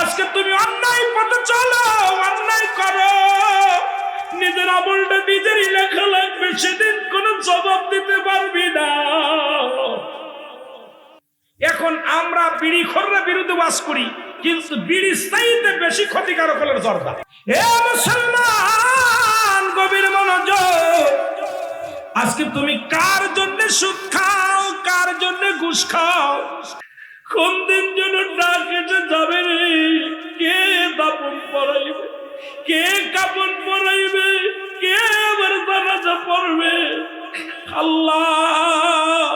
আজকে তুমি অন্যায় পথে চলো, অন্যায় করো। নিজের আমলটা নিজেরই লেখা লাগবে, সেদিন কোনো জবাব দিতে পারবি না। এখন আমরা বিড়ি খররা বিরুদ্ধে বাস করি, কিন্তু বিড়ি চাইতে বেশি ক্ষতিকারক হলেন জর্দা। এ মুসলমান, গভীর মনোযোগ। আজকে তুমি কার জন্য সুখ খাও, কার জন্য ঘুষ খাও? কোন দিন যেন ডাক যাবে রে? কে দাপন পড়াইবে কে কাপন পড়াইবে কে আবার জানাজা পড়বে? আল্লাহ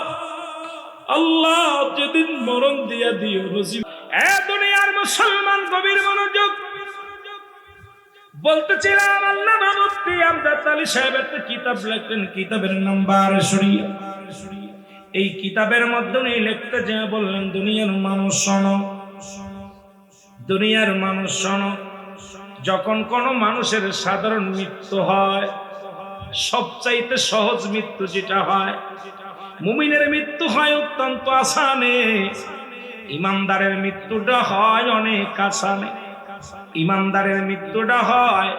আল্লাহ যেদিন মরণ দিয়া দিও নসিব। এ দুনিয়ার মুসলমান গভীর মনোযোগ। বলতেছিলাম, আল্লাহ মুফতি আমদাদ আলী সাহেব একটা কিতাব লিখতেন কিতাবের নাম্বার সরিয়া এই কিতাবের মাধ্যমে লিখতে যে বললেন, দুনিয়ার মানুষ শোনো, দুনিয়ার মানুষ শোনো, যখন কোনো মানুষের সাধারণ মৃত্যু হয়, সবচাইতে সহজ মৃত্যু যেটা হয়, মুমিনের মৃত্যু হয় অত্যন্ত আসানে, ইমানদারের মৃত্যুটা হয় অনেক আসানে, ইমানদারের মৃত্যুটা হয়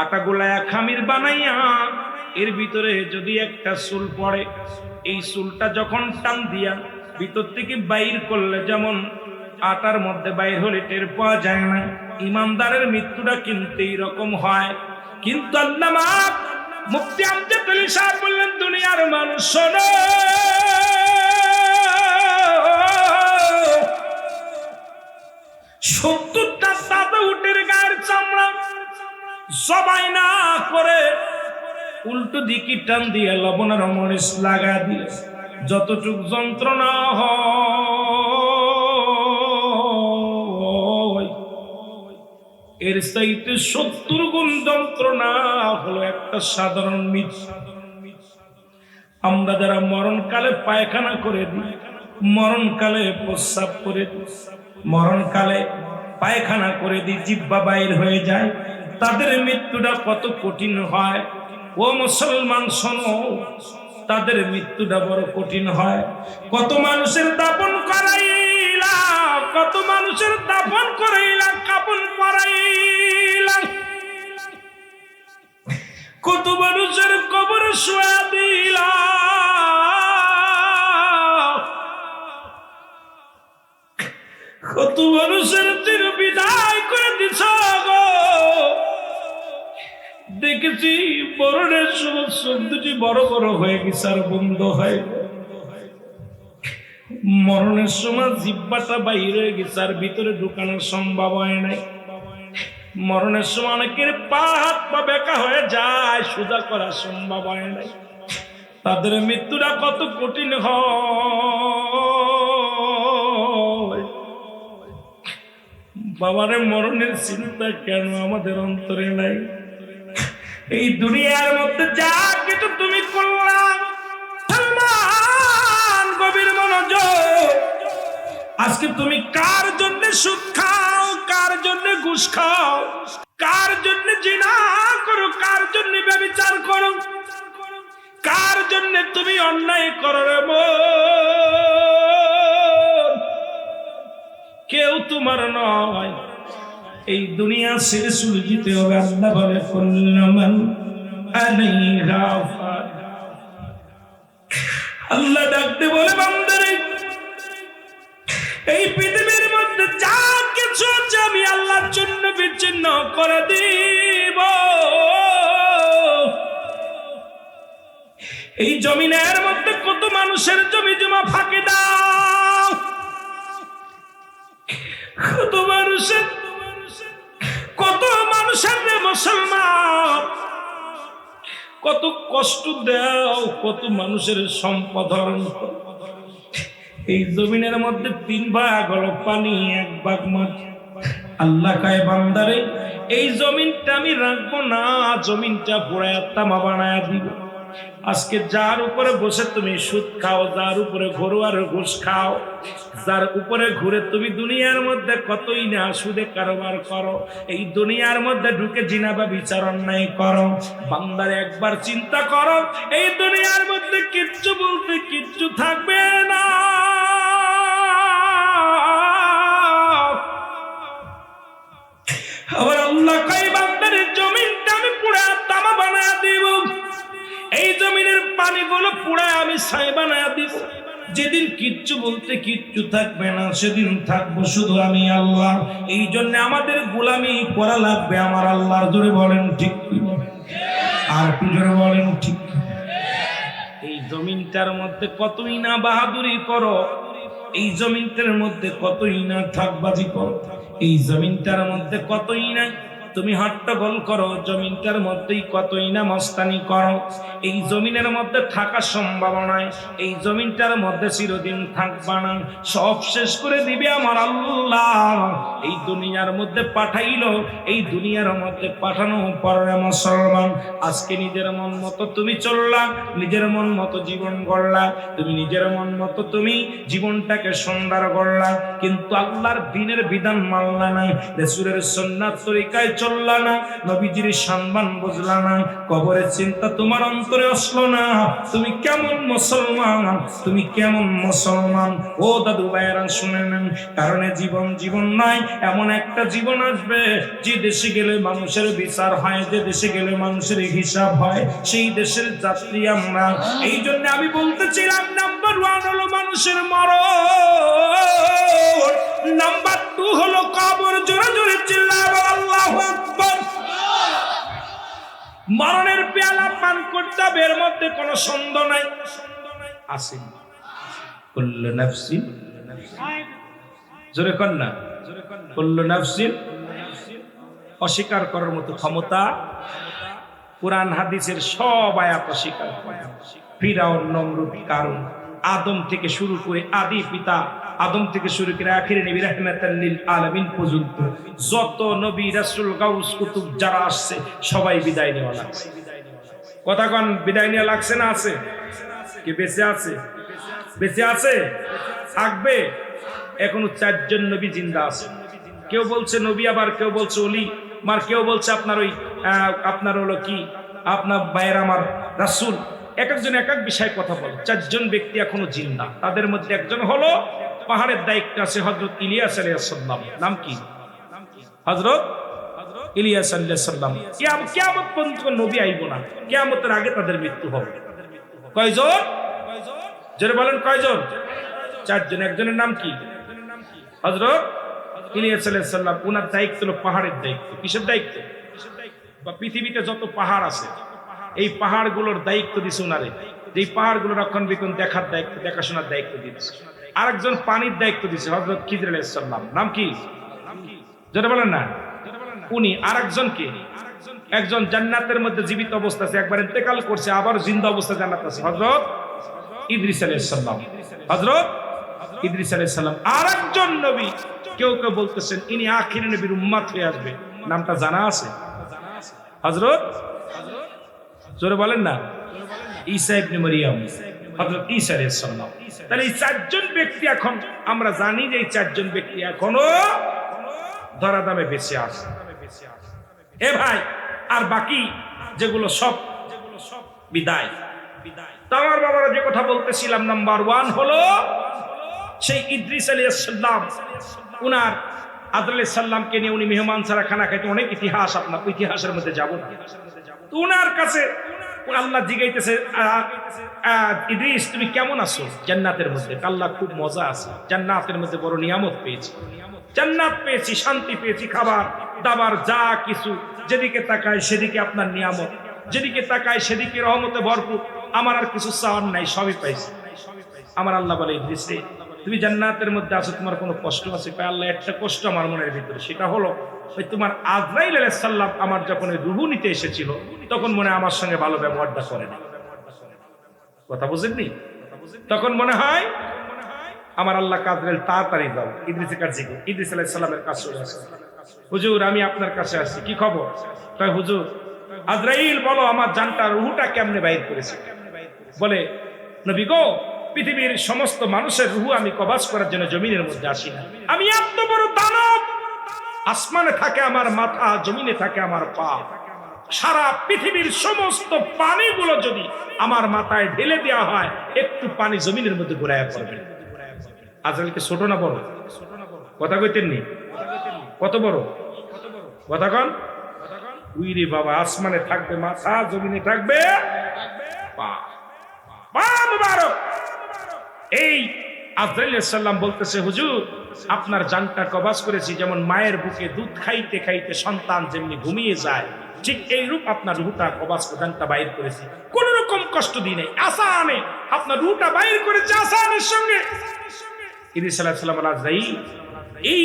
আটা গোলায় খামির বানাইয়া এর ভিতরে যদি একটা চুল পড়ে, এই চুলটা যখন টান দিয়া ভিতর থেকে বাইর করলে যেমন আটার মধ্যে বাইর হলে টের পাওয়া যায় না, ইমানদারের মৃত্যুটা কিন্তু এইরকম হয়। কিন্তু মুক্তি আমজাদ আলী সাহেব বললেন, দুনিয়ার মানুষ সত্তরটা সাদা উটের গায়ের চামড়া সবাই না করে উল্টো দিকে টান দিয়ে লবণ আর মরিচ লাগা দিয়ে যতটুক যন্ত্রণা হয়, এর চাইতে সত্তর গুণ যন্ত্রণা হলো একটা সাধারণ মৃত্যু আমরা যারা মরণকালে পায়খানা করে দিই, মরণকালে প্রস্রাব করে দিই, মরণকালে পায়খানা করে দিই জিব্বা বাইর হয়ে যায়, তাদের মৃত্যুটা কত কঠিন হয় ও মুসলমান, শোনো, তাদের মৃত্যুটা বড় কঠিন হয়। কত মানুষের দাপন করাইলা, কত মানুষের দাপন করাইলা, কাপন করাইলা কত মানুষের কবর শোয়া দিলা। দেখেছি, মরণের সময় চোখ দুটি বড় বড় হয়ে গেছে আর বন্ধ হয়। মরণের সময় জিব্বাটা বাইর হয়ে গেছে আর ভিতরে ঢুকানোর সম্ভব হয় নাই। মরণের সময় অনেকের পা, হাত, পা বেকা হয়ে যায় সুদা করা সম্ভব হয় নাই। তাদের মৃত্যুটা কত কঠিন হয়। মরণের চিন্তা কেন আমাদের অন্তরে নাই? এই দুনিয়ার মধ্যে যা কিছু তুমি করলাম গভীর মনোযোগ আজকে তুমি কার জন্য সুখ খাও, কার জন্য ঘুষ খাও, কার জন্য জিনা করো, কার জন্য ব্যবচার করো, কার জন্য তুমি অন্যায় করো রে? কেউ তোমার নয় এই দুনিয়া ছেড়ে চলে যেতে হবে। আল্লাহ বলে আল্লাহ ডাকতে বলে, বান্দারে, এই পৃথিবীর মধ্যে যা কিছু আছে আমি আল্লাহর জন্য বিচ্ছিন্ন করে দিব। এই জমিনের মধ্যে কত মানুষের জমি জমা ফাঁকি দাও। কত মানুষের কত মানুষের মুসলমান। কত কষ্ট দেও, কত মানুষের সম্পদ এই জমিনের মধ্যে তিন ভাগ হলো পানি, এক ভাগ মাটি। আল্লাহ কায়, বান্দারে, এই জমিনটা আমি রাখব না, জমিনটা পুরায় তামা বানায় দিব। আজকে যার উপরে বসে তুমি সুদ খাও, যার উপরে ঘরোয়ার ঘুষ খাও, যার উপরে ঘুরে তুমি দুনিয়ার মধ্যে কতই না সুদে কারবার করো, এই দুনিয়ার মধ্যে ঢুকে জিনা বা বিচারণ নাই করো। বান্দার একবার চিন্তা করো, এই দুনিয়ার মধ্যে কিচ্ছু বলতে কিচ্ছু থাকবে না। আবার আল্লাহ কাই বান্দারের জমিনটা আমি পুরা তামা বানায় দেব। বাড়িগুলো পুরায় আমি ছাই বানায় দিব। যেদিন কিচ্ছু বলতে কিচ্ছু থাকবে না, সেদিন থাকব শুধু আমি আল্লাহ। এই জন্য আমাদের গোলামি করা লাগবে, আমার আল্লাহর জোরে বলেন ঠিক আর একটু জোরে বলেন ঠিক এই জমিনটার মধ্যে কতই না বাহাদুরি করো, এই জমিনটার মধ্যে কতই না ঠাকবাজি করো, এই জমিনটার মধ্যে কতই না তুমি হট্টগোল করো, জমিনটার মধ্যেই কতই না মস্তানি করো। এই জমিনের মধ্যে থাকার সম্ভাবনায় এই জমিনটার মধ্যে চিরদিন থাকবা না। সব শেষ করে দিবে আমার আল্লাহ। এই দুনিয়ার মধ্যে পাঠাইলো, এই দুনিয়ার মধ্যে পাঠানো পরে মুসলমান। আজকে নিজের মন মতো তুমি চললা, নিজের মন মতো জীবন গড়লা। তুমি নিজের মন মতো তুমি জীবনটাকে সুন্দর গড়লা কিন্তু আল্লাহর দিনের বিধান মানলা না রেসুরের সন্ন্যাত তরিকায় চললা না, নবীজির সম্মান বুঝলা না, কবরের চিন্তা তোমার অন্তরে আসলো না। তুমি কেমন মুসলমান, তুমি কেমন মুসলমান? ও দাদু ভাইয়েরা, শুনে নেন, কারণে জীবন জীবন নয় এমন একটা জীবন আসবে, যে দেশে গেলে মানুষের বিচার হয়, যে দেশে গেলে মানুষের হিসাব হয়, সেই দেশের যাত্রী আমরা। এই জন্য আমি বলতেছিলাম নাম্বার হলো মানুষের মরণ। নাম্বার টু হলো কবর, জোরে জোরে চিল্লাবো আল্লাহু আকবার। মরণের পেয়ালা পান করতে হবে, এর মধ্যে কোনো সন্দেহ নাই। আসেন। কুল্লু নাফসিন জোরে কর না। কুল্লু নাফসিন অস্বীকার করার মতো ক্ষমতা। কোরআন হাদিসের সব আয়াত অস্বীকার করে। ফিরাউন, নমরুদ কারণ আদম থেকে শুরু করে আদি পিতা, আদম থেকে শুরু করে আখিরে নবী রাহমাতাল্লিল আলামিন পর্যন্ত যত নবী, রাসূল, গাউস, কুতুব যারা আসছে, সবাই বিদায় নেওয়া লাগছে। কথা কন, বিদায় নেওয়া লাগছে না আছে? কে বেঁচে আছে? বেঁচে আছে? থাকবে? এখনও চারজন নবী জিন্দা আছে। কেউ বলছে নবী, আবার কেউ বলছে অলি মার কেউ বলছে আপনার ওই আপনার হলো কি? আপনার বাইর আমার রাসুল। এক একজন এক এক বিষয়ে কথা বলে। চারজন ব্যক্তি এখনও জিন্দা। তাদের মধ্যে একজন হলো পাহাড়ের দায়িত্ব আছে হজরত ইলিয়াস আলাইসাল্লাম নাম কি? হজরত ইলিয়াস আল্লাহাম কেয়ামত পর্যন্ত নবী আইব না। কেয়ামতের আগে তাদের মৃত্যু হবে। কয়জন? জোরে বলেন কয়জন? চারজন। একজনের নাম কি? হজরত ইলিয়াস আলাইসাল্লাম ওনার দায়িত্ব হলো পাহাড়ের দায়িত্ব। কিসের দায়িত্ব? বা পৃথিবীতে যত পাহাড় আছে এই পাহাড়গুলোর দায়িত্ব দিছে ওনারে এই পাহাড়গুলো রক্ষণাবেক্ষণ দেখার দায়িত্ব, দেখাশোনার দায়িত্ব দিচ্ছে আরেকজন পানির দায়িত্ব দিছে হজরত খিজর আলাইসাল্লাম নাম কি? যেটা বলেন না। উনি আরেকজন কে একজন জান্নাতের মধ্যে জীবিত অবস্থা আছে, একবার ইন্তেকাল করছে, আবার জিন্দা অবস্থা জান্নাত আছে। হজরত ইদ্রিস আলাইসাল্লাম হজরত ইদ্রিস আলাইসাল্লাম আরেকজন নবী, কেউ কেউ বলতেছেন, ইনি আখির নবীর উম্মাত হয়ে আসবে। নামটা জানা আছে? হজরত জোরে বলেন না? ঈসা ইবনে মারিয়াম, হযরত ঈসা আলাইহিস সালাম। তাহলে এই চারজন ব্যক্তি এখন, আমরা জানি যে এই চারজন ব্যক্তি এখনও ধরা দামে বেঁচে আছে। এ ভাই, আর বাকি যেগুলো সব যেগুলো সব বিদায়। বিদায় তো আমার বাবারা যে কথা বলতেছিলাম, নাম্বার ওয়ান হলো, সেই ইদ্রিস আলাইহিস সালাম, উনার আদর সাল্লামকে নিয়ে উনি মেহমান ছাড়া খানা খাইতে অনেক ইতিহাস আপনার, ইতিহাসের মধ্যে যাব না উনার কাছে আল্লাহ জিগাইতেছে ইদ্রিস, তুমি কেমন আছো? জান্নাতের মধ্যে। আল্লাহ খুব মজা আছে। জান্নাতের মধ্যে বড় নিয়ামত পেয়েছি। জান্নাত পেয়েছি, শান্তি পেয়েছি, খাবার, দাবার, যা কিছু। যেদিকে তাকায় সেদিকে আপনার নিয়ামত। যেদিকে তাকায় সেদিকে রহমতে ভরপুর। আমার আর কিছু চাওয়ার নাই, সবই পাইছি। আমার আল্লাহ বলে, ইদ্রিস তুমি জান্নাতের মধ্যে আছো, তোমার কোনো কষ্ট আছে? আল্লাহ, একটা কষ্ট আমার মনের ভিতরে, সেটা হলো ওই তোমার আজরাইল আলাইহিস সালাম আমার যখন ওই রুহু নিতে এসেছিল, তখন মনে আমার সঙ্গে ভালো ব্যবহারটা করে না কথা বুঝেননি? তখন মনে হয় আমার আল্লাহ কাজরেল তাড়াতাড়ি দাও। ইদ্রিসের কাছে ইদ্রিস আলাইহিস সালামের কাছে আসে। হুজুর, আমি আপনার কাছে আসছি, কি খবর? তাই হুজুর, আজরাইল বলো আমার জানটা রুহুটা কেমনে বাইর করেছে? বলে, নবী গো, পৃথিবীর সমস্ত মানুষের রুহু আমি কবাস করার জন্য জমিনের মধ্যে আসি না। আমি এত বড় দানব! আসমানে থাকে আমার মাথা, জমিনে থাকে আমার পা। সারা পৃথিবীর সমস্ত পানিগুলো যদি আমার মাথায় ঢেলে দেওয়া হয়, একটু পানি জমিনের মধ্যে ঘুরাইয়া পড়বে। আজরাইলকে ছোট না বড়? কথা কইতেননি? কত বড়? কথা কন। উইরে বাবা, আসমানে থাকবে মাথা, জমিনে থাকবে এই আজরাইল সাল্লাম বলতেছে, হুজুর আপনার জানটা কবাস করেছি, যেমন মায়ের বুকে দুধ খাইতে খাইতে সন্তান যেমনি ঘুমিয়ে যায়, ঠিক এই রূপ আপনার রুহটা কবাস জানটা বাইর করেছি। কোন রকম কষ্ট দিই নাই। আসানে আপনার রুহটা বাইর করেছে আসানের সঙ্গে। ইদি সাল্লাহ সাল্লাম আজরাইল এই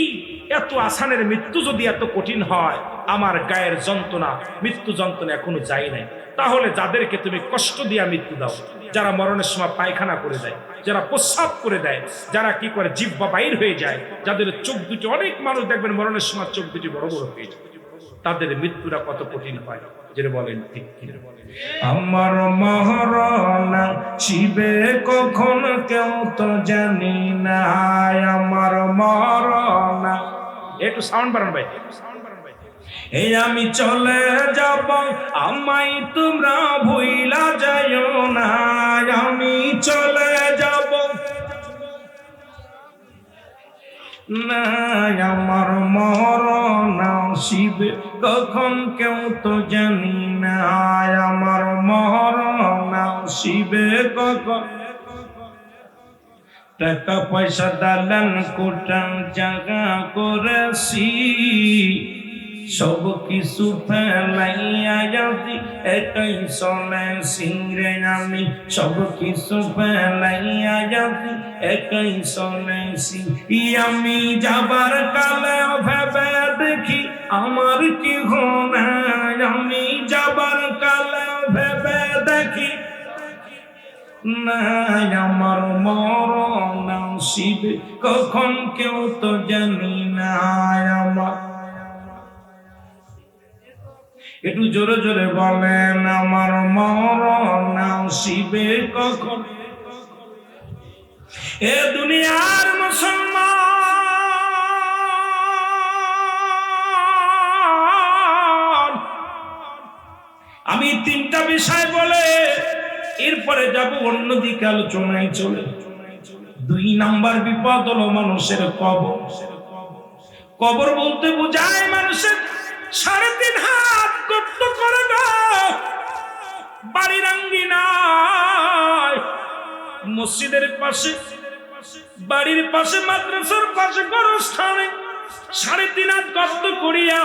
এত আসানের মৃত্যু যদি এত কঠিন হয়, আমার গায়ের যন্ত্রণা, মৃত্যু যন্ত্রণা এখনও যায় নাই। তাহলে যাদেরকে তুমি কষ্ট দিয়া মৃত্যু দাও, যারা মরণের সময় পায়খানা করে দেয়, যারা প্রস্রাব করে দেয়, যারা কি করে জিব্বা বাইর হয়ে যায়, যাদের চোখ দুটি, অনেক মানুষ দেখবেন মরণের সময় চোখ দুটি বড় বড় হয়ে যায়। তাদের মৃত্যুটা কত কঠিন হয়। যেটা বলেন আমার মহারণা শিবে কখন কেউ তো জানি না আমার মহারণা। একটু সাউন্ড বাড়ান ভাই। এই আমি চলে যাব, আমায় তোমরা ভুইলা যাইও না আমি চলে না আমার মরণ শিব কখন কেউ তো জানি না আমার মরণ শিব কখন। টাকা পয়সা দালান কোটান জাগা করেছি সব কিছু ফেলাইয়া যদি এটাই চলে সিংরে আমি সব কিছু ফেলাইয়া যদি এটাই চলে সিং আমি যাবার কালে ভেবে দেখি আমার কি হবে আমি যাবার কালে ভেবে দেখি না আমার মরণ শিবে কখন কেউ তো জানি না আমার একটু জোরে জোরে বলেন, আমার মরণ শিবে কখন? এ দুনিয়ার মুসলমান। আমি তিনটা বিষয় বলে এরপরে যাব, অন্যদিকে আলোচনায় চলে। দুই নাম্বার বিপদ হলো মানুষের কবর। কবর বলতে বোঝায় মানুষের সাড়ে তিন হাত গর্ত করে না। বাড়ির আঙ্গিনায় মসজিদের পাশে, বাড়ির পাশে, মাদ্রাসার পাশে, গরস্থানে সাড়ে তিন হাত গর্ত করিয়া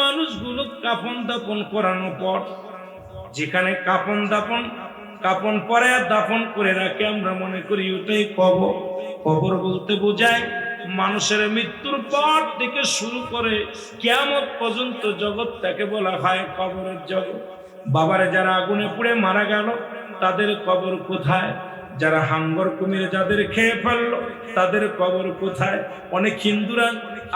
মানুষগুলো কাপন দাপন করানোর পর, যেখানে কাপন দাপন কাপন পরে দাপন করে রাখে, আমরা মনে করি ওটাই কবর কবর বলতে বোঝায় মানুষের মৃত্যুর পর থেকে শুরু করে কেমন পর্যন্ত জগৎটাকে বলা হয় কবরের জগৎ। বাবারে, যারা আগুনে পুড়ে মারা গেল, তাদের কবর কোথায়? যারা হাঙ্গর কুমির যাদের খেয়ে ফেলল তাদের কবর কোথায়? অনেক হিন্দুরা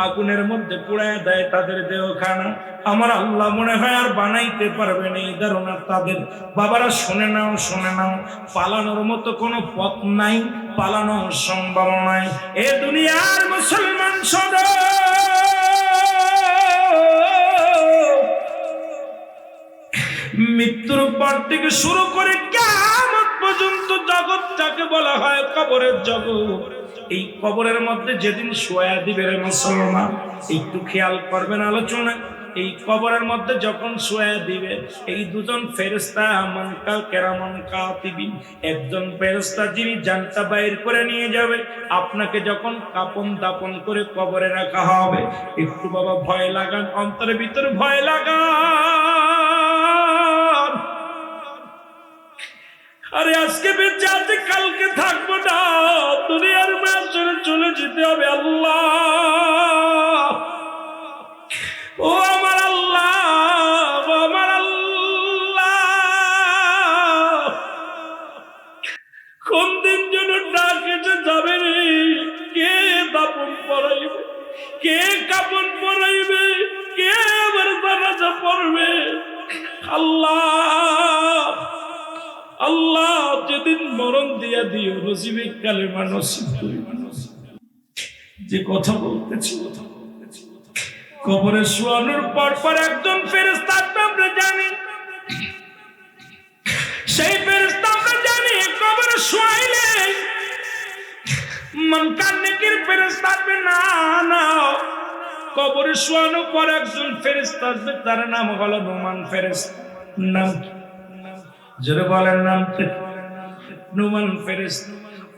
আগুনের মধ্যে পুড়ায় দেয় তাদের দেহখানা। আমার আল্লাহ মনে হয় আর বানাইতে পারবে না এই ধারণা তাদের। বাবারা শুনে নাও শুনে নাও। পালানোর মতো কোনো পথ নাই, পালানো সম্ভব নয়। এ দুনিয়ার মুসলমান সদ মৃত্যুর পর থেকে শুরু করে কেমন পর্যন্ত জগৎটাকে বলা হয় কবরের জগৎ। এই কবরের মধ্যে যেদিন শোয়া দিবে রে মুসলমান, একটু খেয়াল করবেন আলোচনা। এই কবরের মধ্যে যখন শোয়া দিবে, এই দুজন ফেরেস্তা মনকা কেরামন কাতিবিন, একজন ফেরেস্তা যিনি জানটা বাইর করে নিয়ে যাবে, আপনাকে যখন কাপন দাপন করে কবরে রাখা হবে, একটু বাবা ভয় লাগান, অন্তরের ভিতরে ভয় লাগান। আরে আজকে বেঁচে আছে কালকে থাকব না, দুনিয়ার মাছ চলে যেতে হবে আল্লাহ। ও আমার আল্লাহ আমার আল্লাহ। কোন দিন যেন ডাক এসে যাবে রে, কে দাপন পরাইবে? কে কাপন পরাইবে? কে আবার জানাজা পড়বে? আল্লাহ। আল্লাহ মরণ দিয়া দিও নসিবে কালে মানুষ যে কথা বলতেছি, কবরে শোয়ানোর পর পর একজন ফেরেস্তার আমরা জানি। সেই ফেরেস্তা আমরা জানি কবরে শোয়াইলে মন কান্নেকির ফেরেস্তা না না। কবরে শোয়ানোর পর একজন ফেরেস্তা আসবে, তার নাম হলো নোমান ফেরেস্তা নাম? জোরে বলেন, নাম? নুমান ফেরেস,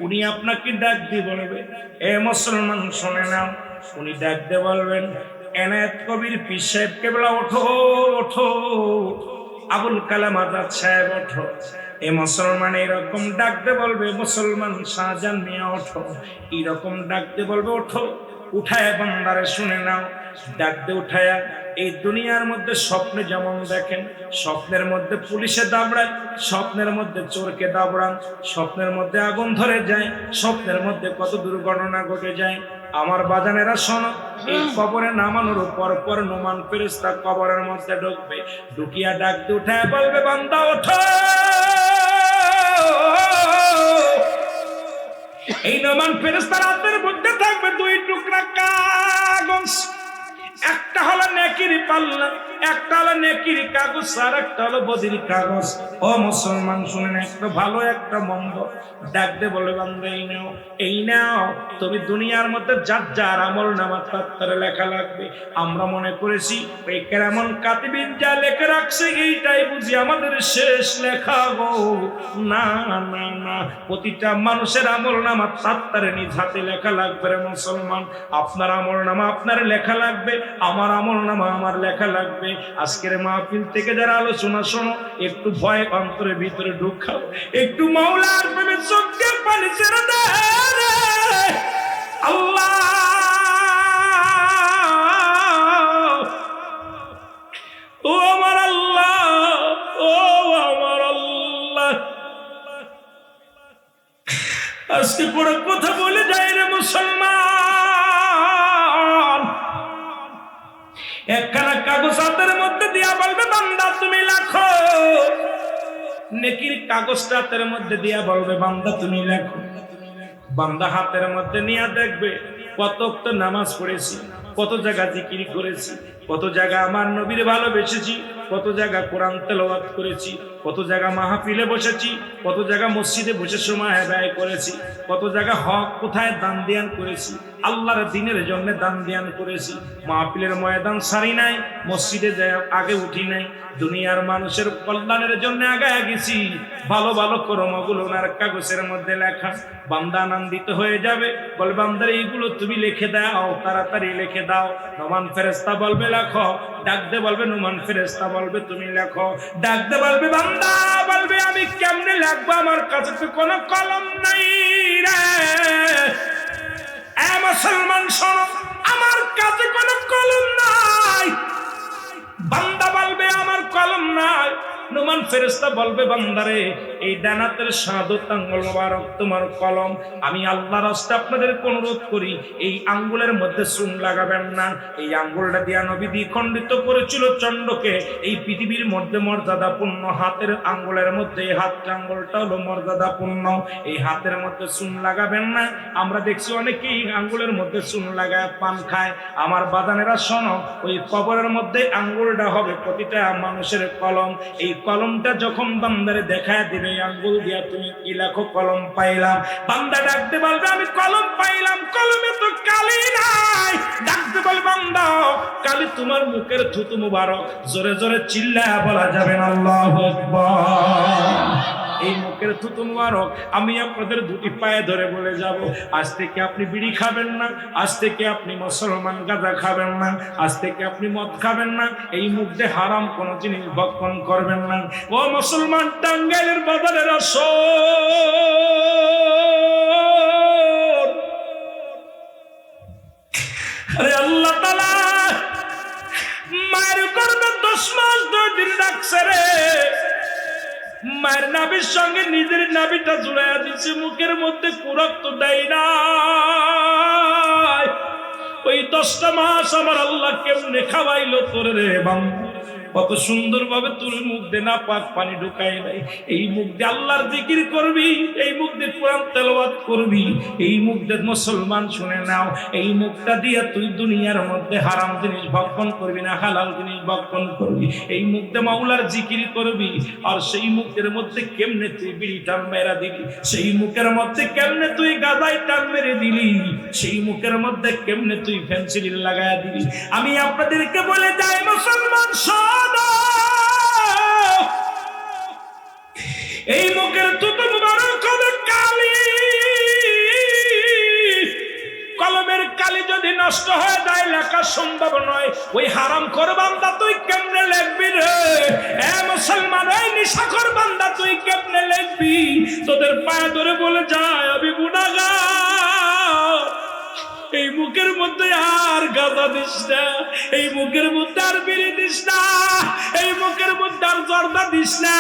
উনি আপনাকে ডাক দিয়ে বলবে, এ মুসলমান, শুনে নাও। উনি ডাক দিয়ে বলবেন, এনায়েত কবির পীর সাহেব কেবলা, ওঠো ওঠো। আবুল কালাম আজাদ সাহেব, ওঠো। এ মুসলমান এরকম ডাকতে বলবে, মুসলমান শাহজাহান মিয়া, ওঠো। এরকম ডাকতে বলবে, ওঠো। উঠায় বান্দারে শুনে নাও। ডাকতে উঠায়া এই দুনিয়ার মধ্যে স্বপ্নে যেমন দেখেন, স্বপ্নের মধ্যে পুলিশে দাবড়ায়, স্বপ্নের মধ্যে চোরকে দাবড়ান, স্বপ্নের মধ্যে আগুন ধরে যায়, স্বপ্নের মধ্যে কত দুর্ঘটনা ঘটে যায়। আমার বাজানেরা শোনো, এই কবরে নামানোর পর পর নোমান ফেরেস্তা কবরের মধ্যে ঢুকবে, ঢুকিয়া ডাকতে উঠায় বলবে, বান্দা, ওঠো! এই নোমান ফেরেস্তার হাতের হলো নেকির পাল্লা। কাগজ আর কাগজ। ও মুসলমান ভালো, একটা মন্দ। এই এই দুনিয়ার মধ্যে যার যার আমল লেখা লাগবে। আমরা মনে করেছি এই কেমন কাতিবিদ যা লেখে রাখছে, এইটাই বুঝি আমাদের শেষ লেখা গো। না না না, প্রতিটা মানুষের আমল নামা তাত্তারে নিজ হাতে লেখা লাগবে রে মুসলমান। আপনার আমল নামা আপনার লেখা লাগবে, আমার আমল নামা আমার লেখা লাগবে। আজকের মাহফিল থেকে যারা আলোচনা শোনো, একটু ভয় অন্তরের ভিতরে ঢুকাও একটু মাওলার প্রেমে চোখের পানি ছেড়ে আল্লাহ। ও আমার আল্লাহ, ও আমার আল্লাহ। আজকে বড় কথা বলে। হাতের মধ্যে দিয়া বলবে, বান্দা, তুমি লেখো। নেকির কাগজটা হাতের মধ্যে দিয়া বলবে, বান্দা, তুমি লেখো। বান্দা হাতের মধ্যে নিয়ে দেখবে, কত নামাজ পড়েছি, কত জায়গা জিকির করেছি। কত জায়গা আমার নবীর ভালোবেসেছি, কত জায়গা কোরআন তেলাওয়াত করেছি, কত জায়গা মাহফিলে বসেছি, কত জায়গা মসজিদে বসে সময় ব্যয় করেছি, কত জায়গা হক কোথায় দান দিয়ান করেছি, আল্লাহর দিনের জন্য দান দিয়ান করেছি, মাহফিলের ময়দান সারি নাই, মসজিদে যায় আগে উঠি নাই, দুনিয়ার মানুষের কল্যাণের জন্য আগে গেছি, ভালো ভালো কর্মগুলো ওনার কাগজের মধ্যে লেখা, বান্দা আনন্দিত হয়ে যাবে, বল বান্দার এইগুলো তুমি লিখে দাও, তাড়াতাড়ি লিখে দাও, নমান ফেরেস্তা বলবে লেখো। ডাকতে বলবে, নুমান ফেরেস্তা বলবে, তুমি লেখো। ডাকতে বলবে, বান্দা বলবে, আমি কেমনে লেখবো? আমার কাছে তো কোনো কলম নাই রে। মুসলমান, শোনো, আমার কাছে কোনো কলম নাই। বান্দা বলবে, আমার কলম নাই। নুমান ফেরেস্তা বলবে, বান্দারে, এই ডানাতের সাদত আঙ্গুল মোবারক তোমার কলম। আমি আল্লাহ রাস্তা আপনাদেরকে অনুরোধ করি, এই আঙ্গুলের মধ্যে চুন লাগাবেন না। এই আঙ্গুলটা দিয়া নবী দ্বিখণ্ডিত করেছিল চন্ডকে এই পৃথিবীর মধ্যে মর্যাদাপূর্ণ হাতের আঙ্গুলের মধ্যে, এই হাতটা আঙ্গুলটা হলো মর্যাদাপূর্ণ। এই হাতের মধ্যে চুন লাগাবেন না। আমরা দেখছি অনেকেই আঙ্গুলের মধ্যে চুন লাগায়, পান খায়। আমার বাদানেরা শোনো, ওই কবরের মধ্যে আঙ্গুলটা হবে প্রতিটা মানুষের কলম। এই কলমটা যখন বান্দারে দেখায় দিবে আঙ্গুল দিয়া তুমি কি লেখো? কলম পাইলাম। বান্দা ডাকতে বলবে, আমি কলম পাইলাম, কলমে তো কালি নাই। ডাকতে বল, বান্দা, কালি তোমার মুখের থুতু মুবারক, জোরে জোরে চিল্লা বলা যাবে না, আল্লাহু আকবার। এই মুখের থুতু মুবারক আমি আপনাদের দুটি পায়ে ধরে বলে যাব, আজ থেকে আপনি বিড়ি খাবেন না, আজ থেকে আপনি মুসলমান গাঁজা খাবেন না, আজ থেকে আপনি মদ খাবেন না, এই মুখ দিয়ে হারাম কোন জিনিস ভক্ষণ করবেন না। ও মুসলমান টাঙ্গাইলের বাজারের আসর। আরে আল্লাহ মায়ের গর্বে দশ মাস দুই দিন রাখছে রে। মায়ের নাবির সঙ্গে নিজের নাবিটা জুড়াইয়া দিচ্ছে মুখের মধ্যে কুরক্ত দেয় না ওই দশটা মাস আমার আল্লাহ কেমনে খাওয়াইলো তোর রে বাম কত সুন্দর ভাবে তোর মুখ দে না পাক পানি ঢুকাই নাই এই মুখ দিয়ে আল্লাহর জিকির করবি, এই মুখ দিয়ে কোরআন তেলাওয়াত করবি, এই মুখ দিয়ে মুসলমান শুনে নাও, এই মুখটা দিয়ে তুই দুনিয়ার মধ্যে হারাম জিনিস ভক্ষণ করবি না, হালাল জিনিস ভক্ষণ করবি। এই মুখ দিয়ে মাওলার জিকির করবি, আর সেই মুখের মধ্যে কেমনে তুই বিড়ি টান মেরা দিলি? সেই মুখের মধ্যে কেমনে তুই গাদাই টান মেরে দিলি? সেই মুখের মধ্যে কেমনে তুই ফেন্সিল লাগায়া দিলি? আমি আপনাদেরকে বলে যাই, মুসলমান সদা এই মুখের তুতু কলমের কালি যদি নষ্ট হয়ে যায়, লেখা সম্ভব নয়। ওই হারাম করবান্দা তুই কেমনে লেখবি রে? এ মুসলমান, এই নিশা করবান্দা তুই কেমনে লেখবি? তোদের পায়ে ধরে বলে যায়, আমি গুণাগার। এই মুখের মধ্যে আর গাঁদা দিস না, এই মুখের মধ্যে আর বিড়ি দিস না, এই মুখের মধ্যে আর জর্দা দিস না।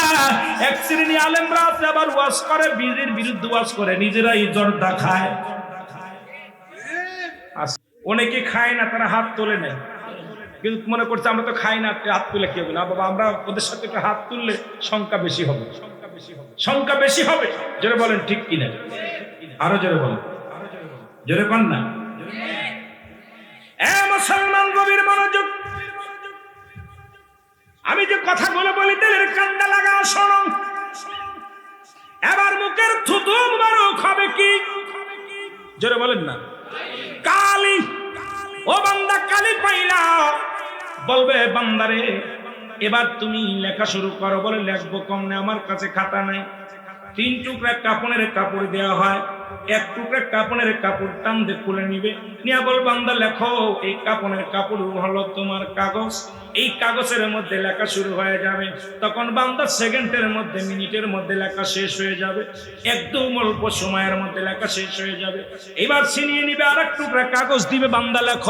এক শ্রেণি আলেমরা আছে, আবার ওয়াজ করে, বিড়ির বিরুদ্ধে ওয়াজ করে, নিজেরাই জর্দা খায়। অনেকে খায় না, তারা হাত তোলে নেয় কিন্তু মনে করছে, আমরা তো খাই না হাত তুলে কি হবে না বাবা, আমরা ওদের সাথে একটু হাত তুললে সংখ্যা বেশি হবে। সংখ্যা বেশি হবে। জোরে বলেন, ঠিক কিনা? আরও জোরে বলেন। জোরে পান না? মুসলমান গভীর মনোযোগ। আমি যে কথাগুলো বলি তেলের কান্দা লাগা শোনো। এবার মুখের থুতু মুবারক হবে কি? জোরে বলেন না। কালি, ও বান্দা, কালি পাইলা। বলবে, বান্দারে, এবার তুমি লেখা শুরু করো। বলে, লেখবো কম আমার কাছে খাতা নাই। তিন টুকরা কাপড়ের কাপড় দেওয়া হয়। এক টুকরা কাপড়ের কাপড় টান দিয়ে খুলে নিবে। নিয়া বল বান্দা, লেখো, এই কাপড়ের কাপড় হলো তোমার কাগজ। এই কাগজের মধ্যে লেখা শুরু হয়ে যাবে। তখন বান্দা সেকেন্ডের মধ্যে, মিনিটের মধ্যে লেখা শেষ হয়ে যাবে। একদম অল্প সময়ের মধ্যে লেখা শেষ হয়ে যাবে। এবার ছিনিয়ে নিবে আর এক টুকরা কাগজ, দিবে বান্দা লেখ।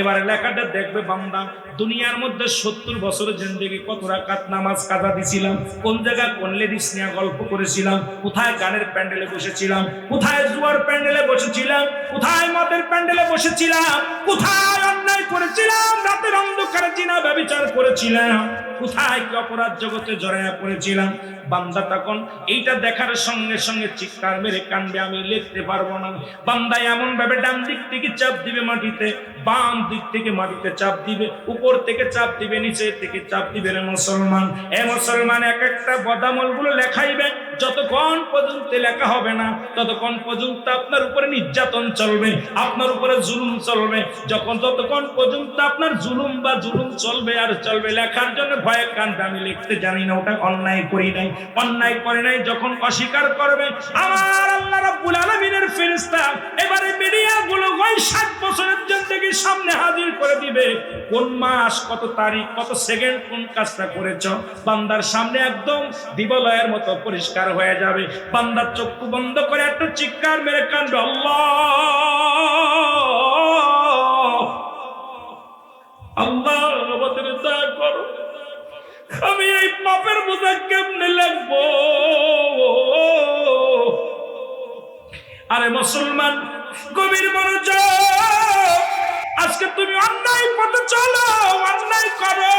এবার লেখাটা দেখবে বান্দা, দুনিয়ার মধ্যে সত্তর বছরের জিন্দগি কত রাকাত নামাজ কাজা দিছিলাম, কোন জায়গায় কোন লেডিস নিয়ে গল্প করেছিলাম, কোথায় গানের প্যান্ডেলে বসেছিলাম, কোথায় জুয়ার প্যান্ডেলে বসেছিলাম, কোথায় মদের প্যান্ডেলে বসেছিলাম, কোথায় অন্যায় করেছিলাম, রাতের অন্ধকারে চিনা ব্যবচার করেছিলাম। কোথায় কি অপরাধ জগতে জড়াইয়া পড়েছিলাম? বান্দা তখন এইটা দেখার সঙ্গে সঙ্গে চিৎকার মেরে কান্দে, আমি লিখতে পারব না। বান্দা এমন ভাবে ডান দিক থেকে চাপ দিবে মাটিতে, বাম দিক থেকে মাটিতে চাপ দিবে, উপর থেকে চাপ দিবে, নিচে থেকে চাপ দিবে। রে মুসলমান, এ মুসলমান, এক একটা বদামলগুলো লেখাইবে, যতক্ষণ পর্যন্ত লেখা হবে না, ততক্ষণ পর্যন্ত আপনার উপরে নির্যাতন চলবে, আপনার উপরে জুলুম চলবে। যখন ততক্ষণ পর্যন্ত আপনার জুলুম বা জুলুম চলবে আর চলবে, লেখার জন্য ভয়ে কান্দে, আমি লিখতে জানি না, ওটা অন্যায় করি নাই। অন্যায় করে নাই, যখন অস্বীকার করবে। আমার আল্লাহ রাব্বুল আলামিনের ফেরেশতা এবারে মিডিয়া গুলো ওই 60 বছরের জিন্দেগির সামনে হাজির করে দিবে। কোন মাস, কত তারিখ, কত সেকেন্ড কোন কাজটা করেছ? বান্দার সামনে একদম দিবলয়ের মতো পরিষ্কার হয়ে যাবে। বান্দার চক্ষু বন্ধ করে একটা চিৎকার মেরে কান্দবে আল্লাহ! আল্লাহ! আমি এই পাপের বোঝা কেমনে লাগবো? আরে মুসলমান, গভীর মনোযোগ। আজকে তুমি অন্যায় পথে চলো, অন্যায় করো।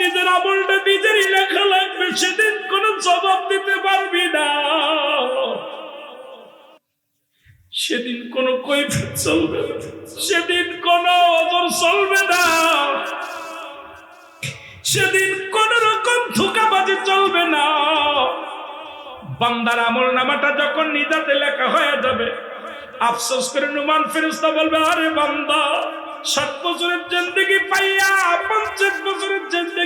নিজের আমলটা নিজেরই লেখা লাগবে, সেদিন কোনো জবাব দিতে পারবি না। সেদিন কোনো কৈফিয়ত চলবে সেদিন কোনো ওজন চলবে না। সেদিন কোন রকম ধোকাবাজি চলবে না। বান্দার আমল নামাটা যখন নিজাতে লেখা হয়ে যাবে, আফসোস করে নুমান ফেরিস্তা বলবে, আরে বান্দা ষাট বছরের জিন্দগি পাইয়া পঞ্চাশ বছরের জিন্দগি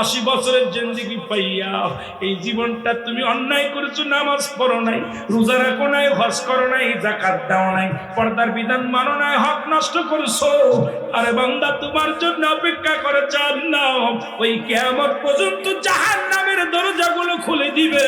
আশি বছরের জিন্দিগি পাইয়া এই জীবনটা তুমি অন্যায় করেছ, নামাজ পড়ো নাই, রোজা রাখো নাই, হজ করো নাই জাকাত দাও নাই, পর্দার বিধান মানো নাই, হক নষ্ট করছ। আরে বান্দা, তোমার জন্য অপেক্ষা করে চান না ওই কেয়ামত পর্যন্ত জাহান নামের দরজাগুলো খুলে দিবে।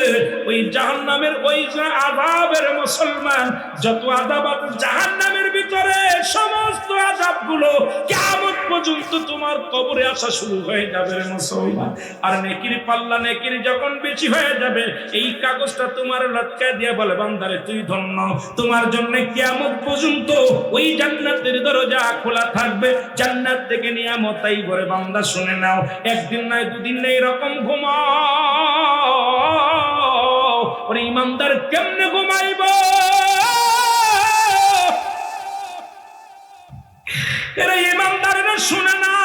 ওই জাহান নামের ওই যে আজাবের মুসলমান, যত আজাব আছে জাহান নামের ভিতরে সমস্ত আজাবগুলো কেয়ামত পর্যন্ত তোমার কবরে আসা শুরু হয়ে যাবে রে মুসলমান। আর নেকির পাল্লা নেকির যখন বেশি হয়ে যাবে, এই কাগজটা তোমার লটকায় দিয়ে বলে, বান্দারে, তুই ধন্য। তোমার জন্য কেয়ামত পর্যন্ত ওই জান্নাতের দরজা খোলা থাকবে। জান্নাত থেকে নিয়ামতাই করে বান্দা, শুনে নাও। একদিন নয়, দুদিন নেই, এরকম ঘুমাও। ওরে ইমানদার কেমনে ঘুমাইব? এরা ইমানদারেরা শুনে না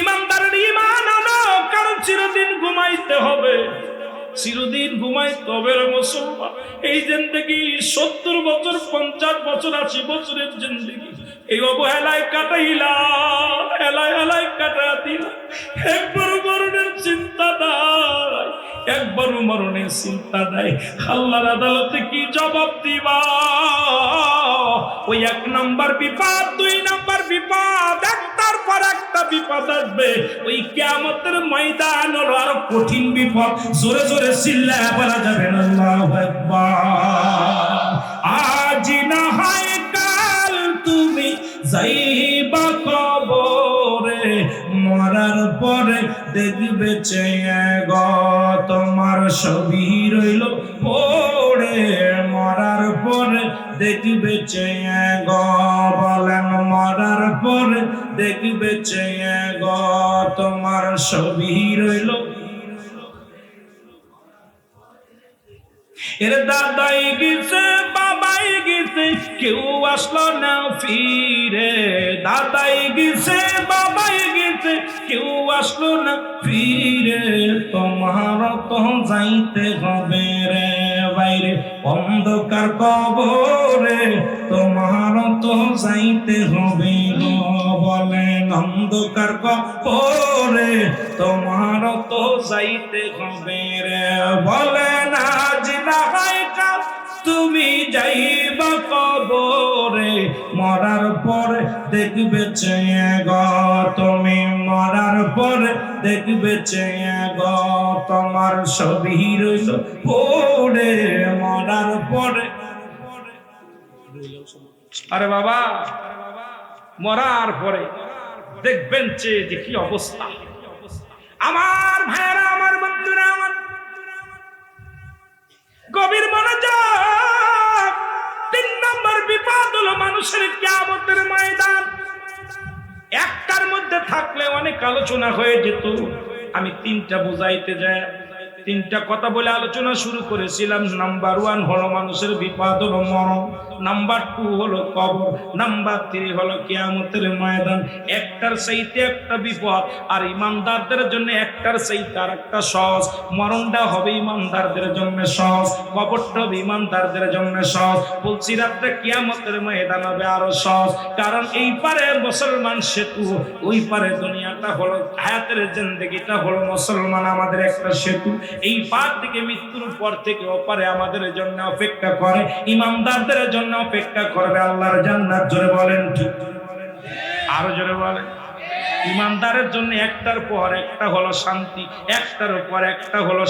ইমানদারের ইমান আনো, কারণ চিরদিন ঘুমাইতে হবে। চিরদিন ঘুমাইতে হবে রে মুসলমান। এই জিন্দগি সত্তর বছর, পঞ্চাশ বছর, আশি বছরের জিন্দগি। এই অবহেলায় কাটাইলাম। হেলায় হেলায় কাটা দিলাম একবার মরণের চিন্তা নাই। একবারও মরণের চিন্তা নাই। আল্লাহর আদালতে কি জবাব দিবা? ওই এক নাম্বার বিপদ, দুই নাম্বার বিপদ, একটার পর একটা বিপদ আসবে। ওই কেয়ামতের ময়দান হলো আরও কঠিন বিপদ। জোরে জোরে চিল্লা বলা যাবে না আজ না হয় কাল তুমি যাইবা কবরে। মরার পরে দেখবে চেয়ে গ, তোমার ছবি রইল পড়ে। মরার পরে দেখবে চেয়ে গ, বলেন মরার পরে দেখবে চেয়ে গ, তোমার ছবি রইল এর দাদাই গেছে কেউ আসলো না ফিরে। দাদাই গেছে, বাবাই গেছে, কেউ আসলো না ফিরে। তোমার তো যাইতে হবে রে বাইরে, অন্ধকার কবরে। তোমার তো যাইতে হবে বলেন অন্ধকার কবরে। তোমার তো যাইতে হবে রে বলেন আজ না তুমি কবরে মরার পরে দেখবে চেয়ে গ, তুমি মরার পরে দেখবে চেয়ে গ, তোমার ছবি রইল পড়ে মরার পরে। আরে বাবা, মরার পরে দেখবেন চেয়ে যে কি অবস্থা। আমার ভাইয়েরা, আমার বন্ধুরা, আমার গভীর মনোযোগ নম্বর বিপদ হলো মানুষের কিয়ামতের ময়দান। একটার মধ্যে থাকলে অনেক আলোচনা হয়ে যেত। আমি তিনটা বুঝাইতে যাই। তিনটা কথা বলে আলোচনা শুরু করেছিলাম। নাম্বার ওয়ান হলো মানুষের বিপদ হলো মরণ। নাম্বার টু হলো কবর। নাম্বার থ্রি হলো কেয়ামতের ময়দান। একটার চাইতে একটা বিপদ। আর ইমানদারদের জন্য একটার চাইতে আর একটা সহজ। মরণটা হবে ইমানদারদের জন্য সহজ। কবরটা হবে ইমানদারদের জন্য সহজ। বলছি, রাত্রে কেয়ামতের ময়দান হবে আরও সহজ। কারণ এই পারে মুসলমান সেতু, ওই পারে দুনিয়াটা হলো, হায়াতের জিন্দগিটা হলো মুসলমান আমাদের একটা সেতু। এই পার থেকে মৃত্যুর পর থেকে ওপারে আমাদের জন্য অপেক্ষা করে ইমানদারদের জন্য অপেক্ষা করবে, আল্লাহর জান্নাত জোরে বলেন আরও জোরে বলেন। ইমানদারের জন্য একটার পর একটা হলো শান্তি, একটার পর একটা হলো